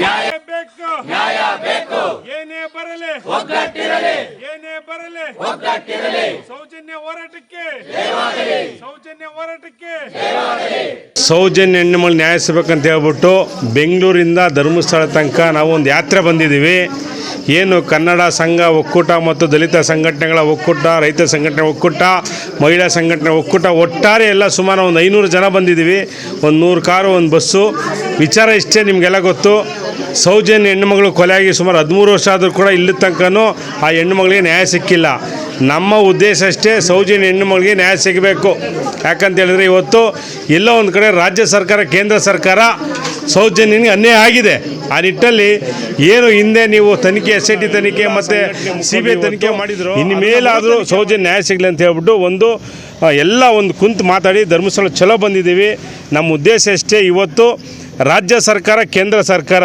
ನ್ಯಾಯ ಬೇಕು. ನ್ಯಾಯ ಬೇಕು. ಏನೇ ಬರಲಿ. ಒಗ್ಗಟ್ಟಿರಲಿ. ಏನೇ ಬರಲಿ. ಒಗ್ಗಟ್ಟಿರಲಿ. ಸೌಜನ್ಯ ಹೋರಾಟಕ್ಕೆ. ಸೌಜನ್ಯ ಹೋರಾಟಕ್ಕೆ. ಸೌಜನ್ಯ ಹೆಣ್ಣುಮಗಳು ನ್ಯಾಯ ಸಿಗ್ಬೇಕಂತ ಹೇಳ್ಬಿಟ್ಟು ಬೆಂಗಳೂರಿಂದ ಧರ್ಮಸ್ಥಳ ತನಕ ನಾವು ಒಂದು ಯಾತ್ರೆ ಬಂದಿದ್ದೀವಿ. ಏನು ಕನ್ನಡ ಸಂಘ ಒಕ್ಕೂಟ ಮತ್ತು ದಲಿತ ಸಂಘಟನೆಗಳ ಒಕ್ಕೂಟ ರೈತ ಸಂಘಟನೆ ಒಕ್ಕೂಟ ಮಹಿಳಾ ಸಂಘಟನೆ ಒಕ್ಕೂಟ ಒಟ್ಟಾರೆ ಎಲ್ಲ ಸುಮಾರು ಒಂದು ಐನೂರು ಜನ ಬಂದಿದ್ದೀವಿ. ಒಂದು ನೂರು ಕಾರು ಒಂದು ಬಸ್ಸು. ವಿಚಾರ ಇಷ್ಟೇ ನಿಮಗೆಲ್ಲ ಗೊತ್ತು. ಸೌಜನ್ಯ ಹೆಣ್ಣುಮಗಳು ಕೊಲೆಯಾಗಿ ಸುಮಾರು ಹದಿಮೂರು ವರ್ಷ ಆದರೂ ಕೂಡ ಇಲ್ಲಿ ತನಕನೂ ಆ ಹೆಣ್ಣುಮಗಳಿಗೆ ನ್ಯಾಯ ಸಿಕ್ಕಿಲ್ಲ. ನಮ್ಮ ಉದ್ದೇಶ ಅಷ್ಟೇ ಸೌಜನ್ಯ ಹೆಣ್ಣುಮಗಳಿಗೆ ನ್ಯಾಯ ಸಿಗಬೇಕು. ಯಾಕಂತ ಹೇಳಿದ್ರೆ ಇವತ್ತು ಎಲ್ಲೋ ಒಂದು ಕಡೆ ರಾಜ್ಯ ಸರ್ಕಾರ ಕೇಂದ್ರ ಸರ್ಕಾರ ಸೌಜನ್ಯನಿಗೆ ಅನ್ಯಾಯ ಆಗಿದೆ. ಆ ನಿಟ್ಟಲ್ಲಿ ಏನು ಹಿಂದೆ ನೀವು ತನಿಖೆ ಎಸ್ ಐ ಟಿ ತನಿಖೆ ಮತ್ತು ಸಿ ಬಿ ಐ ತನಿಖೆ ಮಾಡಿದ್ರು ಇನ್ನು ಮೇಲಾದರೂ ಸೌಜನ್ಯ ನ್ಯಾಯ ಸಿಗಲಿ ಅಂತ ಹೇಳ್ಬಿಟ್ಟು ಒಂದು ಎಲ್ಲ ಒಂದು ಕುಂತು ಮಾತಾಡಿ ಧರ್ಮಸ್ಥಳ ಚಲೋ ಬಂದಿದ್ದೀವಿ. ನಮ್ಮ ಉದ್ದೇಶ ಅಷ್ಟೇ ಇವತ್ತು ರಾಜ್ಯ ಸರ್ಕಾರ, ಕೇಂದ್ರ ಸರ್ಕಾರ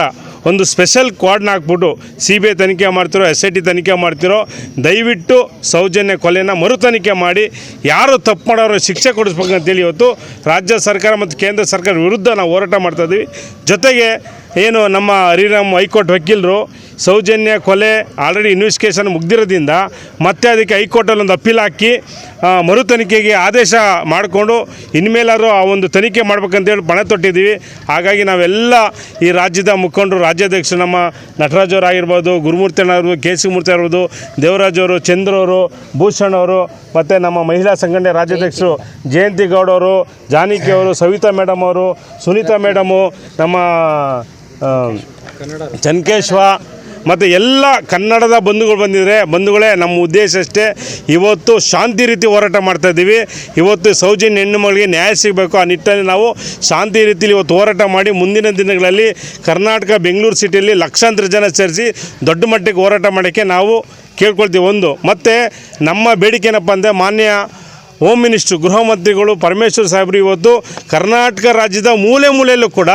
ಒಂದು ಸ್ಪೆಷಲ್ ಕ್ವಾಡ್ನ ಹಾಕ್ಬಿಟ್ಟು ಸಿ ಬಿ ಐ ತನಿಖೆ ಮಾಡ್ತಿರೋ ಎಸ್ ಐ ಟಿ ತನಿಖೆ ಮಾಡ್ತಿರೋ, ದಯವಿಟ್ಟು ಸೌಜನ್ಯ ಕೊಲೆನ ಮರು ತನಿಖೆ ಮಾಡಿ, ಯಾರು ತಪ್ಪು ಮಾಡೋರು ಶಿಕ್ಷೆ ಕೊಡಿಸ್ಬೇಕಂತೇಳಿ ಇವತ್ತು ರಾಜ್ಯ ಸರ್ಕಾರ ಮತ್ತು ಕೇಂದ್ರ ಸರ್ಕಾರ ವಿರುದ್ಧ ನಾವು ಹೋರಾಟ ಮಾಡ್ತಾ ಇದ್ದೀವಿ. ಜೊತೆಗೆ ಏನು ನಮ್ಮ ಹರಿರಾಮ್ ಹೈಕೋರ್ಟ್ ವಕೀಲರು, ಸೌಜನ್ಯ ಕೊಲೆ ಆಲ್ರೆಡಿ ಇನ್ವೆಸ್ಟಿಗೇಷನ್ ಮುಗ್ದಿರೋದ್ರಿಂದ ಮತ್ತೆ ಅದಕ್ಕೆ ಹೈಕೋರ್ಟಲ್ಲಿ ಒಂದು ಅಪೀಲ್ ಹಾಕಿ ಮರು ತನಿಖೆಗೆ ಆದೇಶ ಮಾಡಿಕೊಂಡು ಇನ್ಮೇಲಾದರೂ ಆ ಒಂದು ತನಿಖೆ ಮಾಡ್ಬೇಕಂತೇಳಿ ಪಣ ತೊಟ್ಟಿದ್ದೀವಿ. ಹಾಗಾಗಿ ನಾವೆಲ್ಲ ಈ ರಾಜ್ಯದ ಮುಖಂಡರು, ರಾಜ್ಯಾಧ್ಯಕ್ಷರು, ನಮ್ಮ ನಟರಾಜ್ ಅವರು ಆಗಿರ್ಬೋದು, ಗುರುಮೂರ್ತಿ ಅವರು ಆಗಿರ್ಬೋದು ಕೆ ಸಿ ಮೂರ್ತಿ ಆಗಿರ್ಬೋದು, ದೇವರಾಜ್ ಅವರು, ಚಂದ್ರ ಅವರು, ಭೂಷಣ್ ಅವರು, ಮತ್ತು ನಮ್ಮ ಮಹಿಳಾ ಸಂಘಟನೆ ರಾಜ್ಯಾಧ್ಯಕ್ಷರು ಜಯಂತಿ ಗೌಡ ಅವರು, ಜಾನಕಿ ಅವರು, ಸವಿತಾ ಮೇಡಮ್ ಅವರು, ಸುನೀತಾ ಮೇಡಮು ನಮ್ಮ ಚನ್ಕೇಶ್ವ ಮತ್ತು ಎಲ್ಲ ಕನ್ನಡದ ಬಂಧುಗಳು ಬಂದಿದ್ದಾರೆ ಬಂಧುಗಳೇ ನಮ್ಮ ಉದ್ದೇಶ ಅಷ್ಟೇ, ಇವತ್ತು ಶಾಂತಿ ರೀತಿ ಹೋರಾಟ ಮಾಡ್ತಾ ಇದ್ದೀವಿ. ಇವತ್ತು ಸೌಜನ್ಯ ಹೆಣ್ಣು ಮಗಳಿಗೆ ನ್ಯಾಯ ಸಿಗಬೇಕು ಆ ನಿಟ್ಟಿನಲ್ಲಿ ನಾವು ಶಾಂತಿ ರೀತಿಯಲ್ಲಿ ಇವತ್ತು ಹೋರಾಟ ಮಾಡಿ ಮುಂದಿನ ದಿನಗಳಲ್ಲಿ ಕರ್ನಾಟಕ ಬೆಂಗಳೂರು ಸಿಟಿಯಲ್ಲಿ ಲಕ್ಷಾಂತರ ಜನ ಸೇರಿಸಿ ದೊಡ್ಡ ಮಟ್ಟಿಗೆ ಹೋರಾಟ ಮಾಡೋಕ್ಕೆ ನಾವು ಕೇಳ್ಕೊಳ್ತೀವಿ ಒಂದು. ಮತ್ತು ನಮ್ಮ ಬೇಡಿಕೆ ಏನಪ್ಪ ಅಂದರೆ ಮಾನ್ಯ ಹೋಮ್ ಮಿನಿಸ್ಟ್ರು, ಗೃಹ ಮಂತ್ರಿಗಳು ಪರಮೇಶ್ವರ್ ಸಾಹೇಬರು ಇವತ್ತು ಕರ್ನಾಟಕ ರಾಜ್ಯದ ಮೂಲೆ ಮೂಲೆಯಲ್ಲೂ ಕೂಡ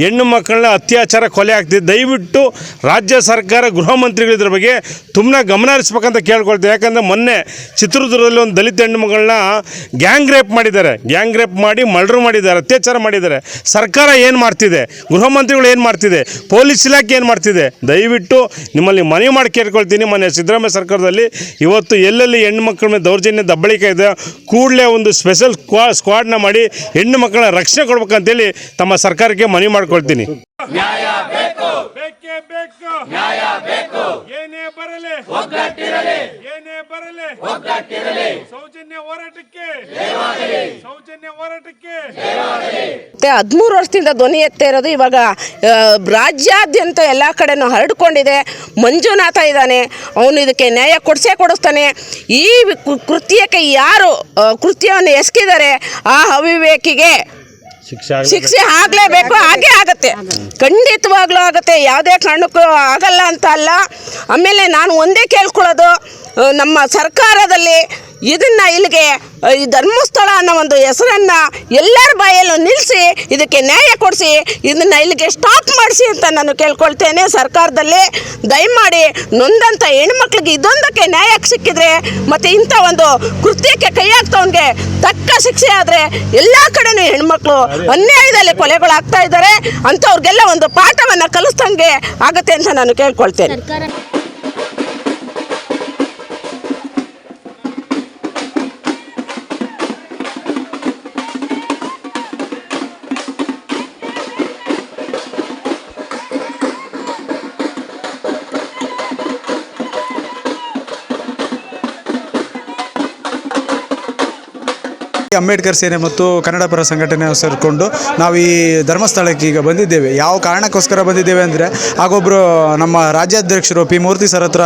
ಹೆಣ್ಣು ಮಕ್ಕಳನ್ನ ಅತ್ಯಾಚಾರ ಕೊಲೆ ಆಗ್ತಿದೆ. ದಯವಿಟ್ಟು ರಾಜ್ಯ ಸರ್ಕಾರ, ಗೃಹ ಮಂತ್ರಿಗಳು ಇದ್ರ ಬಗ್ಗೆ ತುಂಬ ಗಮನ ಹರಿಸ್ಬೇಕಂತ ಕೇಳ್ಕೊಳ್ತೀವಿ. ಯಾಕಂದರೆ ಮೊನ್ನೆ ಚಿತ್ರದುರ್ಗದಲ್ಲಿ ಒಂದು ದಲಿತ ಹೆಣ್ಣು ಮಗಳನ್ನ ಗ್ಯಾಂಗ್ ರೇಪ್ ಮಾಡಿದ್ದಾರೆ. ಗ್ಯಾಂಗ್ ರೇಪ್ ಮಾಡಿ ಮರ್ಡ್ರ್ ಮಾಡಿದ್ದಾರೆ, ಅತ್ಯಾಚಾರ ಮಾಡಿದ್ದಾರೆ. ಸರ್ಕಾರ ಏನು ಮಾಡ್ತಿದೆ? ಗೃಹ ಮಂತ್ರಿಗಳು ಏನು ಮಾಡ್ತಿದೆ? ಪೊಲೀಸ್ ಇಲಾಖೆ ಏನು ಮಾಡ್ತಿದೆ? ದಯವಿಟ್ಟು ನಿಮ್ಮಲ್ಲಿ ಮನವಿ ಮಾಡಿ ಕೇಳ್ಕೊಳ್ತೀನಿ. ಮೊನ್ನೆ ಸಿದ್ದರಾಮಯ್ಯ ಸರ್ಕಾರದಲ್ಲಿ ಇವತ್ತು ಎಲ್ಲೆಲ್ಲಿ ಹೆಣ್ಣು ಮಕ್ಕಳ ಮೇಲೆ ದೌರ್ಜನ್ಯ, ದಬ್ಬಳಿಕೆ ಇದೆ, ಕೂಡಲೇ ಒಂದು ಸ್ಪೆಷಲ್ ಸ್ಕ್ವಾ, ಸ್ಕ್ವಾಡ್ನ ಮಾಡಿ ಹೆಣ್ಣು ಮಕ್ಕಳ ರಕ್ಷಣೆ ಕೊಡ್ಬೇಕಂತೇಳಿ ತಮ್ಮ ಸರ್ಕಾರಕ್ಕೆ ಮನವಿ ಮಾಡ್ಕೊಳ್ತೀನಿ. ನ್ಯಾಯ ಬೇಕು. ಬೇಕೇ ಬೇಕು. ನ್ಯಾಯ ಬೇಕು. ಏನೇ ಬರಲಿ. ಒಗ್ಗಟ್ಟಿರಲಿ. ಏನೇ ಬರಲಿ. ಒಗ್ಗಟ್ಟಿರಲಿ. ಸೌಜನ್ಯ ಹೋರಾಟಕ್ಕೆ. ಸೌಜನ್ಯ ಹೋರಾಟಕ್ಕೆ. ಮತ್ತೆ ಹದಿಮೂರು ವರ್ಷದಿಂದ ಧ್ವನಿ ಎತ್ತಿರೋದು ಇವಾಗ ಆ, ರಾಜ್ಯಾದ್ಯಂತ ಎಲ್ಲ ಕಡೆನೂ ಹರಡ್ಕೊಂಡಿದೆ. ಮಂಜುನಾಥ ಇದ್ದಾನೆ. ಅವನು ಇದಕ್ಕೆ ನ್ಯಾಯ ಕೊಡಿಸೇ ಕೊಡಿಸ್ತಾನೆ. ಈ ಕು- ಕೃತ್ಯಕ್ಕೆ ಯಾರು ಆ, ಕೃತ್ಯವನ್ನು ಎಸಗಿದ್ದಾರೆ ಆ ಅವಿವೇಕಿಗೆ ಶಿಕ್ಷೆ ಆಗಲೇಬೇಕು, ಹಾಗೇ ಆಗುತ್ತೆ. ಖಂಡಿತವಾಗ್ಲೂ ಆಗುತ್ತೆ, ಯಾವುದೇ ಕಾರಣಕ್ಕೂ ಆಗಲ್ಲ ಅಂತ ಅಲ್ಲ. ಆಮೇಲೆ ನಾನು ಒಂದೇ ಕೇಳ್ಕೊಳ್ಳೋದು ನಮ್ಮ ಸರ್ಕಾರದಲ್ಲಿ ಇದನ್ನ ಇಲ್ಲಿಗೆ ಈ ಧರ್ಮಸ್ಥಳ ಅನ್ನೋ ಒಂದು ಹೆಸರನ್ನ ಎಲ್ಲರ ಬಾಯಲ್ಲೂ ನಿಲ್ಲಿಸಿ ಇದಕ್ಕೆ ನ್ಯಾಯ ಕೊಡಿಸಿ, ಇದನ್ನ ಇಲ್ಲಿಗೆ ಸ್ಟಾಪ್ ಮಾಡಿಸಿ ಅಂತ ನಾನು ಕೇಳ್ಕೊಳ್ತೇನೆ ಸರ್ಕಾರದಲ್ಲಿ. ದಯಮಾಡಿ ನೊಂದಂಥ ಹೆಣ್ಮಕ್ಳಿಗೆ ಇದೊಂದಕ್ಕೆ ನ್ಯಾಯ ಸಿಕ್ಕಿದ್ರೆ, ಮತ್ತು ಇಂಥ ಒಂದು ಕೃತ್ಯಕ್ಕೆ ಕೈ ಹಾಕ್ತವನಿಗೆ ತಕ್ಕ ಶಿಕ್ಷೆ ಆದರೆ ಎಲ್ಲ ಕಡೆನೂ ಹೆಣ್ಮಕ್ಳು ಅನ್ಯಾಯದಲ್ಲಿ ಕೊಲೆಗಳಾಗ್ತಾ ಇದ್ದಾರೆ. ಅಂಥವ್ರಿಗೆಲ್ಲ ಒಂದು ಪಾಠವನ್ನು ಕಲಿಸ್ದಂಗೆ ಆಗುತ್ತೆ ಅಂತ ನಾನು ಕೇಳ್ಕೊಳ್ತೇನೆ. ಅಂಬೇಡ್ಕರ್ ಸೇನೆ ಮತ್ತು ಕನ್ನಡ ಪರ ಸಂಘಟನೆ ಸೇರಿಕೊಂಡು ನಾವು ಈ ಧರ್ಮಸ್ಥಳಕ್ಕೆ ಈಗ ಬಂದಿದ್ದೇವೆ. ಯಾವ ಕಾರಣಕ್ಕೋಸ್ಕರ ಬಂದಿದ್ದೇವೆ ಅಂದರೆ ಆಗೊಬ್ಬರು ನಮ್ಮ ರಾಜ್ಯಾಧ್ಯಕ್ಷರು ಪಿ ಮೂರ್ತಿ ಸರ್ ಹತ್ರ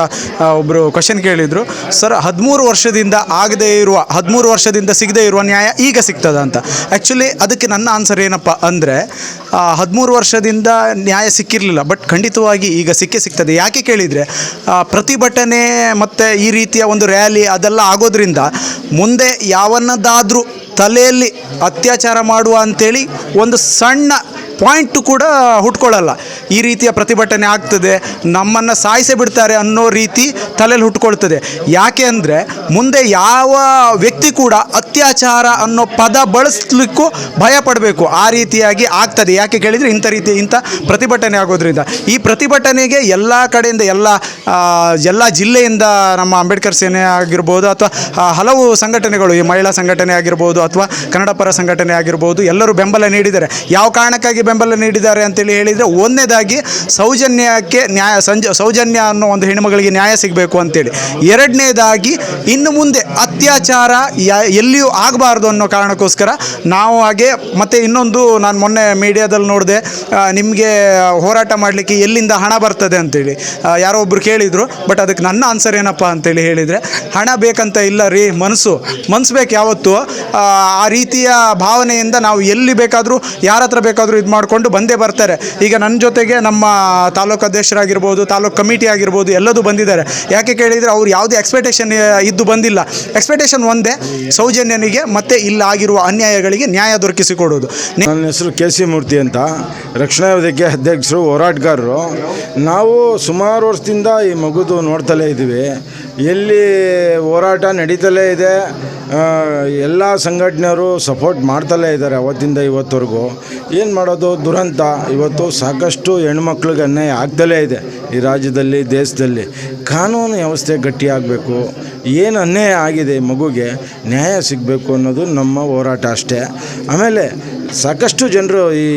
ಒಬ್ಬರು ಕ್ವಶನ್ ಕೇಳಿದರು, ಸರ್, ಹದಿಮೂರು ವರ್ಷದಿಂದ ಆಗದೇ ಇರುವ, ಹದಿಮೂರು ವರ್ಷದಿಂದ ಸಿಗದೇ ಇರುವ ನ್ಯಾಯ ಈಗ ಸಿಗ್ತದ ಅಂತ. ಆ್ಯಕ್ಚುಲಿ ಅದಕ್ಕೆ ನನ್ನ ಆನ್ಸರ್ ಏನಪ್ಪ ಅಂದರೆ ಹದಿಮೂರು ವರ್ಷದಿಂದ ನ್ಯಾಯ ಸಿಕ್ಕಿರಲಿಲ್ಲ ಬಟ್ ಖಂಡಿತವಾಗಿ ಈಗ ಸಿಕ್ಕೇ ಸಿಗ್ತದೆ. ಯಾಕೆ ಕೇಳಿದರೆ ಪ್ರತಿಭಟನೆ ಮತ್ತು ಈ ರೀತಿಯ ಒಂದು ರ್ಯಾಲಿ ಅದೆಲ್ಲ ಆಗೋದ್ರಿಂದ, ಮುಂದೆ ಯಾವನ್ನದಾದರೂ ತಲೆಯಲ್ಲಿ ಅತ್ಯಾಚಾರ ಮಾಡುವ ಅಂಥೇಳಿ ಒಂದು ಸಣ್ಣ ಪಾಯಿಂಟು ಕೂಡ ಹುಟ್ಕೊಳ್ಳಲ್ಲ. ಈ ರೀತಿಯ ಪ್ರತಿಭಟನೆ ಆಗ್ತದೆ, ನಮ್ಮನ್ನು ಸಾಯಿಸೇ ಬಿಡ್ತಾರೆ ಅನ್ನೋ ರೀತಿ ತಲೆಯಲ್ಲಿ ಹುಟ್ಕೊಳ್ತದೆ. ಯಾಕೆ ಅಂದರೆ ಮುಂದೆ ಯಾವ ವ್ಯಕ್ತಿ ಕೂಡ ಅತ್ಯಾಚಾರ ಅನ್ನೋ ಪದ ಬಳಸಲಿಕ್ಕೂ ಭಯ ಪಡಬೇಕು. ಆ ರೀತಿಯಾಗಿ ಆಗ್ತದೆ. ಯಾಕೆ ಕೇಳಿದರೆ ಇಂಥ ರೀತಿ ಇಂಥ ಪ್ರತಿಭಟನೆ ಆಗೋದ್ರಿಂದ. ಈ ಪ್ರತಿಭಟನೆಗೆ ಎಲ್ಲ ಕಡೆಯಿಂದ ಎಲ್ಲ ಎಲ್ಲ ಜಿಲ್ಲೆಯಿಂದ ನಮ್ಮ ಅಂಬೇಡ್ಕರ್ ಸೇನೆ ಆಗಿರ್ಬೋದು ಅಥವಾ ಹಲವು ಸಂಘಟನೆಗಳು, ಈ ಮಹಿಳಾ ಸಂಘಟನೆ ಆಗಿರ್ಬೋದು ಅಥವಾ ಕನ್ನಡ ಪರ ಸಂಘಟನೆ ಆಗಿರ್ಬೋದು, ಎಲ್ಲರೂ ಬೆಂಬಲ ನೀಡಿದ್ದಾರೆ. ಯಾವ ಕಾರಣಕ್ಕಾಗಿ ಬೆಂಬಲ ನೀಡಿದ್ದಾರೆ ಅಂತೇಳಿ ಹೇಳಿದರೆ ಒಂದನೇದಾಗಿ ಸೌಜನ್ಯಕ್ಕೆ ನ್ಯಾಯ, ಸಂಜ, ಸೌಜನ್ಯ ಅನ್ನೋ ಒಂದು ಹೆಣ್ಣುಮಗಳಿಗೆ ನ್ಯಾಯ ಸಿಗಬೇಕು ಅಂತೇಳಿ. ಎರಡನೇದಾಗಿ ಇನ್ನು ಮುಂದೆ ಅತ್ಯಾಚಾರ ಯಾ- ಎಲ್ಲಿಯೂ ಆಗಬಾರ್ದು ಅನ್ನೋ ಕಾರಣಕ್ಕೋಸ್ಕರ ನಾವು ಹಾಗೆ ಮತ್ತು ಇನ್ನೊಂದು ನಾನು ಮೊನ್ನೆ ಮೀಡಿಯಾದಲ್ಲಿ ನೋಡಿದೆ ನಿಮಗೆ ಹೋರಾಟ ಮಾಡಲಿಕ್ಕೆ ಎಲ್ಲಿಂದ ಹಣ ಬರ್ತದೆ ಅಂತೇಳಿ. ಯಾರೋ ಒಬ್ಬರು ಕೇಳಿದರು ಬಟ್ ಅದಕ್ಕೆ ನನ್ನ ಆನ್ಸರ್ ಏನಪ್ಪ ಅಂತೇಳಿ ಹೇಳಿದರೆ ಹಣ ಬೇಕಂತ ಇಲ್ಲ ರೀ ಮನಸ್ಸು ಮನಸ್ಸು ಬೇಕು ಯಾವತ್ತು ಆ, ರೀತಿಯ ಭಾವನೆಯಿಂದ ನಾವು ಎಲ್ಲಿ ಬೇಕಾದರೂ ಯಾರ ಹತ್ರ ಬೇಕಾದರೂ ಇದು ಮಾಡಿಕೊಂಡು ಬಂದೇ ಬರ್ತಾರೆ. ಈಗ ನನ್ನ ಜೊತೆಗೆ ನಮ್ಮ ತಾಲೂಕು ಅಧ್ಯಕ್ಷರಾಗಿರ್ಬೋದು ತಾಲೂಕು ಕಮಿಟಿ ಆಗಿರ್ಬೋದು ಎಲ್ಲದೂ ಬಂದಿದ್ದಾರೆ. ಯಾಕೆ ಕೇಳಿದರೆ ಅವ್ರು ಯಾವುದೇ ಎಕ್ಸ್ಪೆಕ್ಟೇಷನ್ ಇದ್ದು ಬಂದಿಲ್ಲ. ಎಕ್ಸ್ಪೆಕ್ಟೇಷನ್ ಒಂದೇ ಸೌಜನ್ಯನಿಗೆ ಮತ್ತು ಇಲ್ಲಾಗಿರುವ ಅನ್ಯಾಯಗಳಿಗೆ ನ್ಯಾಯ ದೊರಕಿಸಿಕೊಡೋದು ನನ್ನ ಹೆಸರು ಕೆ ಸಿ ಮೂರ್ತಿ ಅಂತ. ರಕ್ಷಣಾ ವೇದಿಕೆ ಅಧ್ಯಕ್ಷರು, ಹೋರಾಟಗಾರರು. ನಾವು ಸುಮಾರು ವರ್ಷದಿಂದ ಈ ಮಗುದು ನೋಡ್ತಲೇ ಇದ್ದೀವಿ. ಎಲ್ಲಿ ಹೋರಾಟ ನಡೀತಲೇ ಇದೆ ಎಲ್ಲ ಸಂಘಟನೆಯವರು ಸಪೋರ್ಟ್ ಮಾಡ್ತಲೇ ಇದ್ದಾರೆ ಅವತ್ತಿಂದ ಇವತ್ತವರೆಗೂ. ಏನು ಮಾಡೋದು? ದುರಂತ. ಇವತ್ತು ಸಾಕಷ್ಟು ಹೆಣ್ಮಕ್ಳಿಗೆ ಅನ್ಯಾಯ ಆಗ್ತಲೇ ಇದೆ ಈ ರಾಜ್ಯದಲ್ಲಿ, ದೇಶದಲ್ಲಿ. ಕಾನೂನು ವ್ಯವಸ್ಥೆ ಗಟ್ಟಿಯಾಗಬೇಕು. ಏನು ಅನ್ಯಾಯ ಆಗಿದೆ ಮಗುಗೆ ನ್ಯಾಯ ಸಿಗಬೇಕು ಅನ್ನೋದು ನಮ್ಮ ಹೋರಾಟ ಅಷ್ಟೇ. ಆಮೇಲೆ ಸಾಕಷ್ಟು ಜನರು ಈ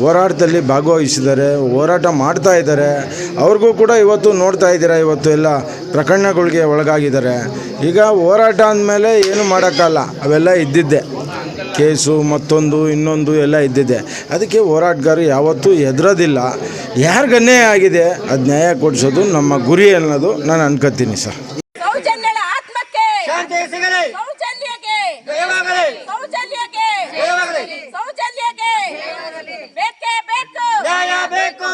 ಹೋರಾಟದಲ್ಲಿ ಭಾಗವಹಿಸಿದ್ದಾರೆ, ಹೋರಾಟ ಮಾಡ್ತಾ ಇದ್ದಾರೆ. ಅವ್ರಿಗೂ ಕೂಡ ಇವತ್ತು ನೋಡ್ತಾ ಇದ್ದೀರಾ, ಇವತ್ತು ಎಲ್ಲ ಪ್ರಕರಣಗಳಿಗೆ ಒಳಗಾಗಿದ್ದಾರೆ. ಈಗ ಹೋರಾಟ ಅಂದಮೇಲೆ ಏನು ಮಾಡೋಕ್ಕಲ್ಲ, ಅವೆಲ್ಲ ಇದ್ದಿದ್ದೆ. ಕೇಸು, ಮತ್ತೊಂದು, ಇನ್ನೊಂದು ಎಲ್ಲ ಇದ್ದಿದೆ ಅದಕ್ಕೆ ಹೋರಾಟಗಾರರು ಯಾವತ್ತೂ ಹೆದರೋದಿಲ್ಲ. ಯಾರಿಗನ್ನೇ ಆಗಿದೆ, ಅದು ನ್ಯಾಯ ಕೊಡಿಸೋದು ನಮ್ಮ ಗುರಿ ಅನ್ನೋದು ನಾನು ಅನ್ಕೋತೀನಿ ಸರ್. ನ್ಯಾಯ ಬೇಕು